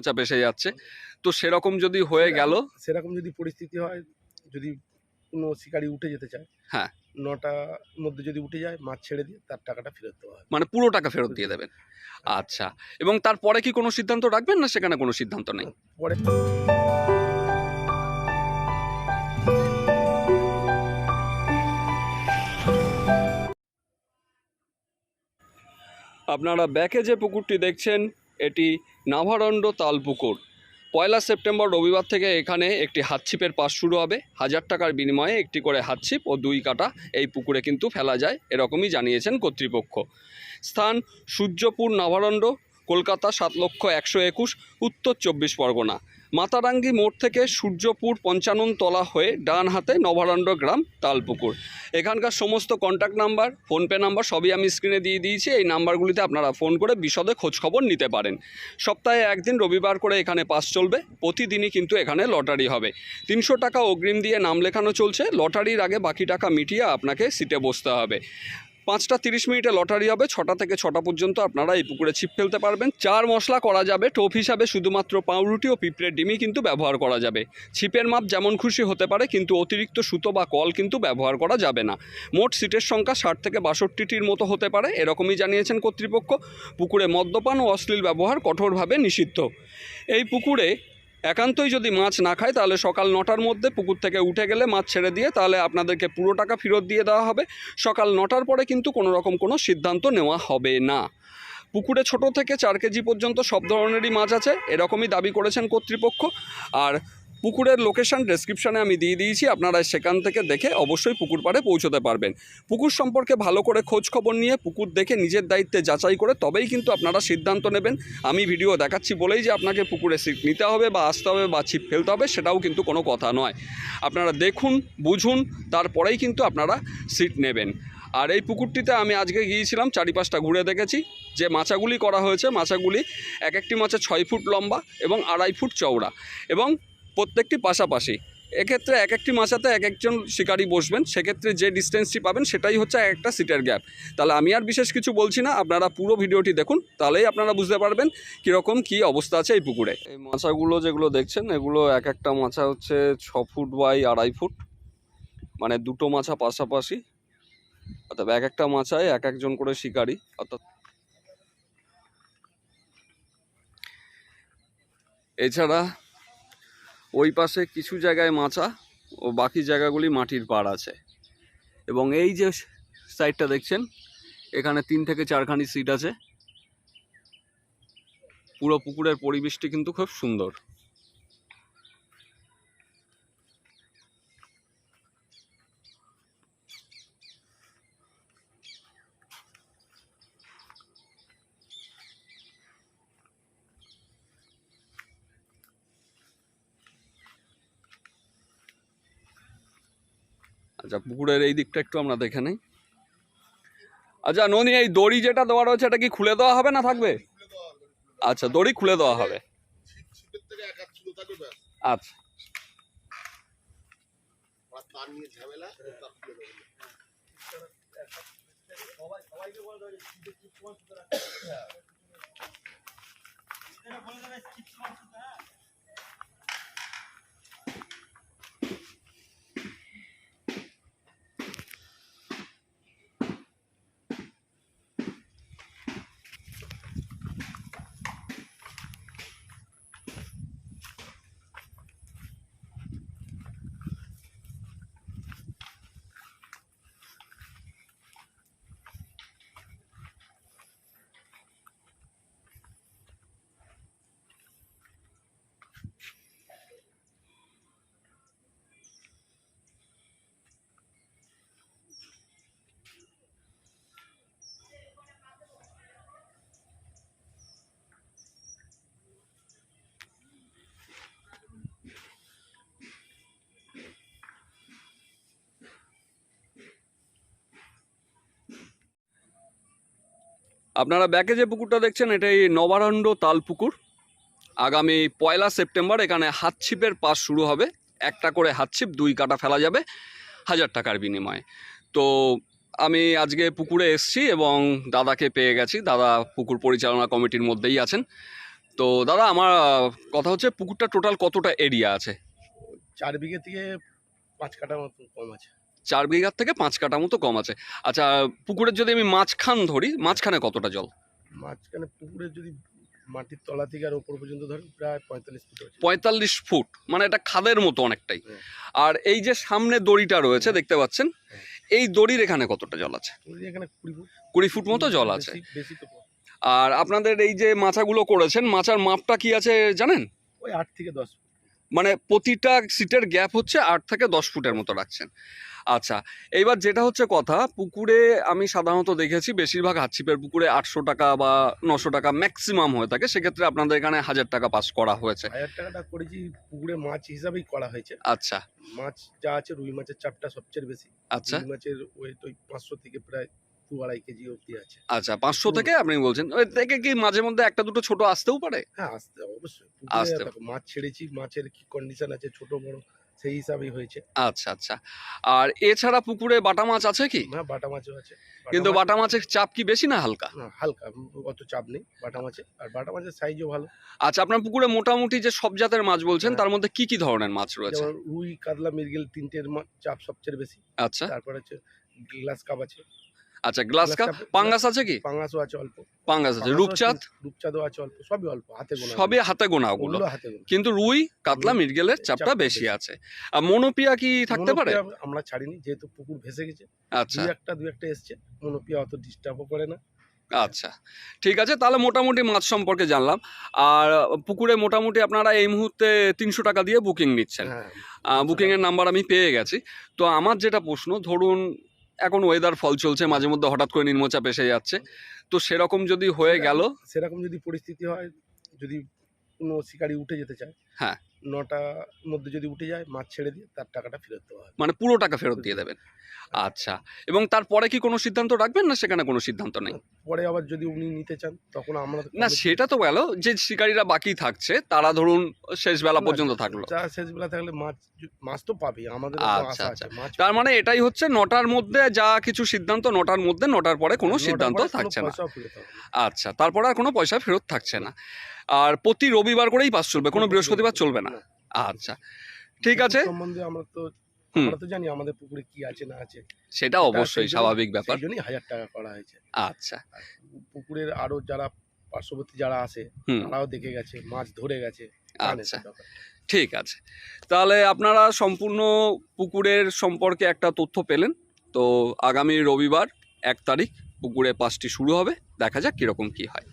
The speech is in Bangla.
চাপ এসে যাচ্ছে। তো সেরকম যদি হয়ে গেল সেরকম যদি পরিস্থিতি হয় যদি কোনো শিকারি উঠে যেতে চায় হ্যাঁ। নটার মধ্যে যদি উঠে যায় মাছ ছেড়ে দিয়ে তার টাকাটা ফেরত দেওয়া হয়। মানে পুরো টাকা ফেরত দিয়ে দেবেন। আচ্ছা। এবং তারপরে কি কোনো সিদ্ধান্ত রাখবেন না সেখানে কোনো সিদ্ধান্ত নেই? পরে আপনারা ব্যাকে যে পুকুরটি দেখছেন এটি নাভারণ্ড তালপুকুর। পয়লা সেপ্টেম্বর রবিবার থেকে এখানে একটি হাতছিপের পাশ শুরু হবে। হাজার টাকার বিনিময়ে একটি করে হাতছিপ ও দুই কাটা এই পুকুরে কিন্তু ফেলা যায়, এরকমই জানিয়েছেন কর্তৃপক্ষ। স্থান সূর্যপুর নাভারণ্ড কলকাতা সাত লক্ষ একশো একুশ, উত্তর চব্বিশ পরগনা। মাতারাঙ্গি মোড় থেকে সূর্যপুর পঞ্চানন তলা হয়ে ডান হাতে নভারণ্ড গ্রাম, তালপুকুর। এখানকার সমস্ত কন্ট্যাক্ট নাম্বার ফোনপে নাম্বার সবই আমি স্ক্রিনে দিয়ে দিয়েছি। এই নাম্বারগুলিতে আপনারা ফোন করে বিশদে খোঁজখবর নিতে পারেন। সপ্তাহে একদিন রবিবার করে এখানে পাস চলবে। প্রতিদিনই কিন্তু এখানে লটারি হবে। তিনশো টাকা অগ্রিম দিয়ে নাম লেখানো চলছে। লটারির আগে বাকি টাকা মিটিয়ে আপনাকে সিটে বসতে হবে। পাঁচটা তিরিশ মিনিটে লটারি হবে, ছটা থেকে ছটা পর্যন্ত আপনারা এই পুকুরে ছিপ ফেলতে পারবেন। চার মশলা করা যাবে, টোপ হিসাবে শুধুমাত্র পাউরুটি ও পিঁপড়ের ডিমই কিন্তু ব্যবহার করা যাবে। ছিপের মাপ যেমন খুশি হতে পারে, কিন্তু অতিরিক্ত সুতো বা কল কিন্তু ব্যবহার করা যাবে না। মোট সিটের সংখ্যা ষাট থেকে বাষট্টিটির মতো হতে পারে, এরকমই জানিয়েছেন কর্তৃপক্ষ। পুকুরে মদ্যপান ও অশ্লীল ব্যবহার কঠোরভাবে নিষিদ্ধ। এই পুকুরে একান্তই যদি মাছ না খায়, তাহলে সকাল নটার মধ্যে পুকুর থেকে উঠে গেলে মাছ ছেড়ে দিয়ে তাহলে আপনাদেরকে পুরো টাকা ফেরত দিয়ে দেওয়া হবে। সকাল নটার পরে কিন্তু কোনো রকম কোনো সিদ্ধান্ত নেওয়া হবে না। পুকুরে ছোট থেকে চার কেজি পর্যন্ত সব ধরনেরই মাছ আছে, এরকমই দাবি করেছেন কর্তৃপক্ষ। আর পুকুরের লোকেশন ডেসক্রিপশানে আমি দিয়ে দিয়েছি, আপনারা সেখান থেকে দেখে অবশ্যই পুকুর পাড়ে পৌঁছতে পারবেন। পুকুর সম্পর্কে ভালো করে খোঁজ খবর নিয়ে পুকুর দেখে নিজের দায়িত্বে যাচাই করে তবেই কিন্তু আপনারা সিদ্ধান্ত নেবেন। আমি ভিডিও দেখাচ্ছি বলেই যে আপনাকে পুকুরে সিট নিতে হবে বা আসতে হবে বা ছিপ ফেলতে হবে, সেটাও কিন্তু কোনো কথা নয়। আপনারা দেখুন, বুঝুন, তারপরেই কিন্তু আপনারা সিট নেবেন। আর এই পুকুরটিতে আমি আজকে গিয়েছিলাম, চারিপাশটা ঘুরে দেখেছি। যে মাছাগুলি করা হয়েছে, মাছাগুলি এক একটি মাছে ছয় ফুট লম্বা এবং আড়াই ফুট চওড়া এবং প্রত্যেকটি পাশাপাশি। এক্ষেত্রে এক একটি মাচাতে এক একজন শিকারী বসবেন, সেক্ষেত্রে যে ডিস্টেন্সটি পাবেন সেটাই হচ্ছে এক একটা সিটের গ্যাপ তাহলে আমি আর বিশেষ কিছু বলছি না, আপনারা পুরো ভিডিওটি দেখুন, তাহলেই আপনারা বুঝতে পারবেন কীরকম কী অবস্থা আছে এই পুকুরে। এই মাছাগুলো যেগুলো দেখছেন, এগুলো এক একটা মাছা হচ্ছে ছ ফুট বাই আড়াই ফুট মানে দুটো মাছা পাশাপাশি। অর্থাৎ এক একটা মাছায় এক একজন করে শিকারী, অর্থাৎ এছাড়া ওই পাশে কিছু জায়গায় মাচা ও বাকি জায়গাগুলি মাটির পাড় আছে। এবং এই যে সাইডটা দেখছেন, এখানে তিন থেকে চারখানি সিট আছে। পুরো পুকুরের পরিবেশটি কিন্তু খুব সুন্দর। আচ্ছা পুকুরের এই দিকটা একটু আমরা দেখে নেই আচ্ছা ননি এই দড়ি যেটা দেওয়া রয়েছে এটা কি খুলে দেওয়া হবে না থাকবে আচ্ছা দড়ি খুলে দেওয়া হবে আচ্ছা আপনারা ব্যাকে যে পুকুরটা দেখছেন, এটাই নবারণ্ড তাল পুকুর আগামী পয়লা সেপ্টেম্বর এখানে হাতছিপের পাস শুরু হবে। একটা করে হাতছিপ, দুই কাটা ফেলা যাবে হাজার টাকার বিনিময়ে। তো আমি আজকে পুকুরে এসেছি এবং দাদাকে পেয়ে গেছি। দাদা পুকুর পরিচালনা কমিটির মধ্যেই আছেন। তো দাদা, আমার কথা হচ্ছে, পুকুরটা টোটাল কতটা এরিয়া আছে? চার বিঘে থেকে পাঁচ কাটা মতো কম আছে। চার বিঘার থেকে পাঁচ কাটা মতো কম আছে। আচ্ছা পুকুরের যদি আমি মাঝখান ধরি মাঝখানে কতটা জল? মাঝখানে পুকুরে যদি মাটির তলা থেকে আর ওপর পর্যন্ত ধরেন প্রায় পঁয়তাল্লিশ ফুট পঁয়তাল্লিশ ফুট মানে এটা খাদের মতো অনেকটাই। হ্যাঁ। আর এই যে সামনে দড়িটা রয়েছে দেখতে পাচ্ছেন এই দড়ির এখানে কতটা জল আছে? এখানে কুড়ি ফুট। কুড়ি ফুট মতো জল আছে। আর আপনাদের এই যে মাচাগুলো করেছেন মাছার মাপটা কি আছে জানেন? ওই আট থেকে দশ মানে প্রতিটা সিটের গ্যাপ হচ্ছে আট থেকে দশ ফুটের মতো রাখছেন। আচ্ছা এইবার যেটা হচ্ছে কথা পুকুরে আমি সাধারণত দেখেছি বেশিরভাগ হাতছিপের পুকুরে আটশো টাকা বা নশো টাকা ম্যাক্সিমাম হয়ে থাকে। সেক্ষেত্রে আপনাদের এখানে হাজার টাকা পাস করা হয়েছে। হাজার টাকাটা করেছি পুকুরে মাছ হিসাবেই করা হয়েছে। আচ্ছা। মাছ যা আছে রুই মাছের চাপটা সবচেয়ে বেশি। আচ্ছা। রুই মাছের ওয়েট ওই পাঁচশো থেকে প্রায় দু আড়াই কেজি অবধি আছে। আচ্ছা পাঁচশো থেকে আপনি বলছেন ওই থেকে কি মাঝে মধ্যে একটা দুটো ছোট আসতেও পারে? হ্যাঁ আসতে অবশ্যই। আসতে মাছ ছেড়েছি মাছের কি কন্ডিশন আছে ছোট বড়। সেই হিসাবেই হয়েছে। আচ্ছা আচ্ছা। আর এছাড়া পুকুরে বাটা মাছ আছে কি? না বাটা মাছও আছে। কিন্তু বাটা মাছের চাপ কি বেশি না হালকা? হালকা অত চাপ নেই বাটা মাছে আর বাটা মাছের সাইজও ভালো। আচ্ছা আপনার পুকুরে মোটামুটি যে সব জাতের মাছ বলছেন হ্যাঁ। তার মধ্যে কি কি ধরনের মাছ রয়েছে? রুই কাতলা মৃগেল তিনটের চাপ সবচেয়ে বেশি। আচ্ছা। তারপর হচ্ছে গ্লাস কাপ আছে। আচ্ছা গ্লাস কাপ পাঙ্গাস আছে কি? পাঙ্গাসও আছে অল্প। পাঙ্গাস আছে রূপচাঁদ? রূপচাঁদও আছে অল্প সবই অল্প হাতে গোনা সবই হাতে গোনা ওগুলো। কিন্তু রুই কাতলা রুই, মির্গেলের চাপটা বেশি। আছে। আর মনোপিয়া কি থাকতে পারে? আমরা ছাড়িনি যেহেতু পুকুর ভেসে গেছে। আচ্ছা। দুই একটা দুই একটা এসছে মনোপিয়া অত ডিস্টার্বও করে না। আচ্ছা ঠিক আছে তাহলে মোটামুটি মাছ সম্পর্কে জানলাম। আর পুকুরে মোটামুটি আপনারা এই মুহূর্তে তিনশো টাকা দিয়ে বুকিং নিচ্ছেন। হ্যাঁ বুকিংয়ের নাম্বার আমি পেয়ে গেছি। তো আমার যেটা প্রশ্ন ধরুন এখন ওয়েদার ফল চলছে মাঝে মধ্যে হঠাৎ করে নিম্নচাপ এসে যাচ্ছে তো সেরকম যদি হয়ে গেল সেরকম যদি পরিস্থিতি হয় যদি কোনো শিকারি উঠে যেতে চায় হ্যাঁ। নটা মধ্যে যদি উঠে যায় মাছ ছেড়ে দিয়ে তার টাকাটা ফেরত দেওয়া হয় মানে পুরো টাকা ফেরত দিয়ে দেবেন। আচ্ছা। এবং তারপরে কি কোনো সিদ্ধান্ত রাখবেন না সেখানে কোনো সিদ্ধান্ত নেই? পরে আবার যদি উনি নিতে চান তখন আমরা না সেটা তো গেল যে শিকারীরা বাকি থাকছে তারা ধরুন শেষ বেলা পর্যন্ত থাকল। যা শেষ বেলা থাকলে মাছ মাছ তো পাবি আমাদের আচ্ছা, আচ্ছা। তার মানে এটাই হচ্ছে নটার মধ্যে যা কিছু সিদ্ধান্ত নটার মধ্যে নটার পরে কোনো সিদ্ধান্ত থাকছে না। আচ্ছা তারপরে আর কোনো পয়সা ফেরত থাকছে না। আর প্রতি রবিবার করেই পাস চলবে কোনো বৃহস্পতিবার চলবে না। আচ্ছা ঠিক আছে। সম্বন্ধে আমরা তো। আমরা তো জানি আমাদের পুকুরে কি আছে না আছে। সেটা অবশ্যই স্বাভাবিক ব্যাপার। জন্যই হাজার টাকা করা হয়েছে। আচ্ছা। পুকুরের আরও যারা পার্শ্ববর্তী যারা আছে তারাও দেখে গেছে মাছ ধরে গেছে। আচ্ছা। ঠিক আছে। তাহলে আপনারা সম্পূর্ণ পুকুরের সম্পর্কে একটা তথ্য পেলেন। তো আগামী রবিবার এক তারিখ পুকুরে পাঁচটি শুরু হবে। দেখা যাক কীরকম কী হয়।